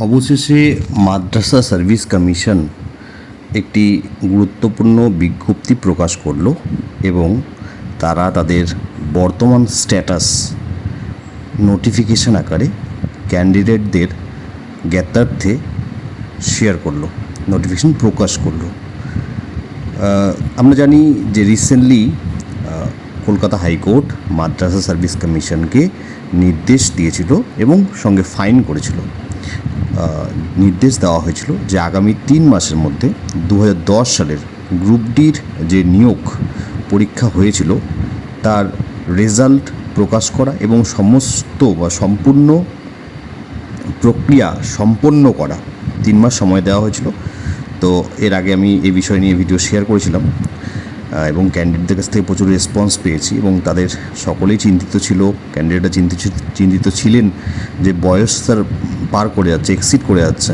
অবশেষে মাদ্রাসা service commission একটি গুরুত্বপূর্ণ বিজ্ঞপ্তি প্রকাশ করল এবং তারা তাদের বর্তমান স্ট্যাটাস নোটিফিকেশন আকারে ক্যান্ডিডেটদের জ্ঞাতার্থে শেয়ার করল, নোটিফিকেশন প্রকাশ করল। আমরা জানি যে recently Kolkata high court Madrasah service কমিশনকে নির্দেশ দিয়েছিল এবং সঙ্গে ফাইন করেছিল। নির্দেশ দেওয়া হয়েছিল যে আগামী তিন মাসের মধ্যে দু হাজার দশ সালের গ্রুপ ডির যে নিয়োগ পরীক্ষা হয়েছিল, তার রেজাল্ট প্রকাশ করা এবং সমস্ত বা সম্পূর্ণ প্রক্রিয়া সম্পন্ন করা তিন মাস সময় দেওয়া হয়েছিল। তো এর আগে আমি এই বিষয় নিয়ে ভিডিও শেয়ার করেছিলাম। এবং ক্যান্ডিডেটদের কাছ থেকে প্রচুর রেসপন্স পেয়েছি এবং তাদের সকলেই চিন্তিত ছিল, ক্যান্ডিডেটরা চিন্তিত চিন্তিত ছিলেন যে বয়স তার পার করে যাচ্ছে এক্সিট করে যাচ্ছে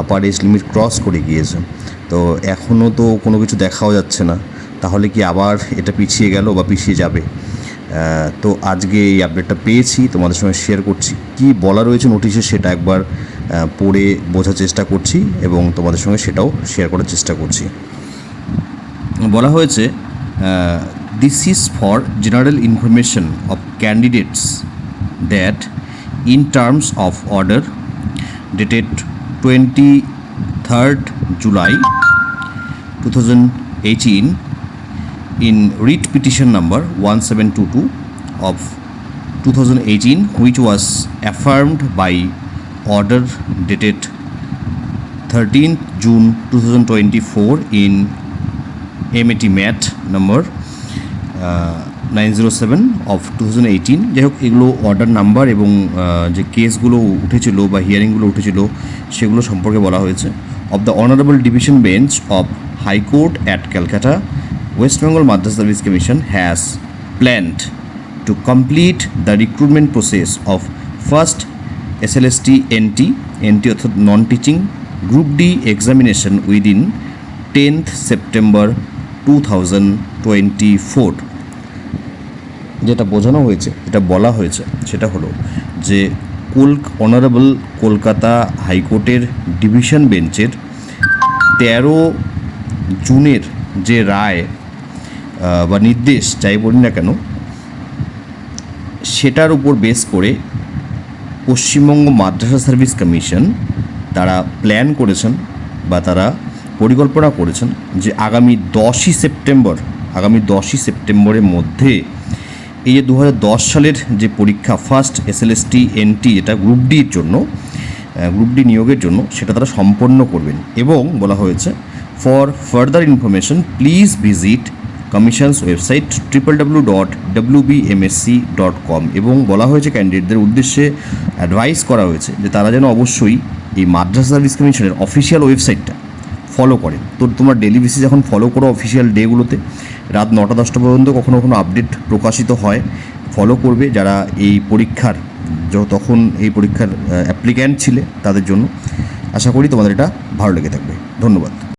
আপার এজ লিমিট ক্রস করে গিয়েছে। তো এখনও তো কোনো কিছু দেখাও যাচ্ছে না, তাহলে কি আবার এটা পিছিয়ে গেল বা পিছিয়ে যাবে? তো আজকে এই আপডেটটা পেয়েছি, তোমাদের সঙ্গে শেয়ার করছি। কি বলা রয়েছে নোটিশে সেটা একবার পড়ে বোঝার চেষ্টা করছি এবং তোমাদের সঙ্গে সেটাও শেয়ার করার চেষ্টা করছি। বলা হয়েছে this is for general information of candidates that in terms of order dated twenty third July two thousand eighteen in writ petition number 1722 of 2018 which was affirmed by order dated 13th June 2024 in MAT MAT number nine zero seven of two thousand eighteen যাই হোক এগুলো order number এবং আহ, যে কেসগুলো উঠেছিল বা হিয়ারিংগুলো উঠেছিল সেগুলো সম্পর্কে বলা হয়েছে। Of the honourable division bench of high court at Calcutta West Bengal Madrasah service commission has planned to complete the recruitment process of first SLST NT NT অর্থাৎ non teaching group D examination within tenth September two thousand twenty four যেটা বোঝানো হয়েছে যেটা বলা হয়েছে, সেটা হলো যে কোল অনারেবল কলকাতা হাইকোর্টের ডিভিশন বেঞ্চের তেরো জুনের যে রায় বা নির্দেশ, যাই বলি না কেন, সেটার উপর বেস করে পশ্চিমবঙ্গ মাদ্রাসা সার্ভিস কমিশন তারা প্ল্যান করেছেন বা তারা পরিকল্পনা করেছেন যে আগামী দশই সেপ্টেম্বর, আগামী দশই সেপ্টেম্বরের মধ্যে এই যে দু হাজার দশ সালের যে পরীক্ষা ফার্স্ট এসএলএসটি এনটি যেটা গ্রুপ ডির জন্য গ্রুপ ডি নিয়োগের জন্য, সেটা তারা সম্পন্ন করবেন এবং বলা হয়েছে for further information please visit commissions website triple W dot W BMSC dot com এবং বলা হয়েছে ক্যান্ডিডেটদের উদ্দেশ্যে অ্যাডভাইস করা হয়েছে যে তারা যেন অবশ্যই এই মাদ্রাসা সার্ভিস কমিশনের অফিসিয়াল ওয়েবসাইটটা ফলো করে তো তোমার ডেলি বেসিস যখন ফলো করো অফিসিয়াল ডেগুলোতে রাত নটা, দশটা পর্যন্ত কখনো কখনো আপডেট প্রকাশিত হয়। ফলো করবে যারা এই পরীক্ষার তখন এই পরীক্ষার অ্যাপ্লিক্যান্ট ছিলে তাদের জন্য। আশা করি তোমাদের এটা ভালো লেগে থাকবে। ধন্যবাদ।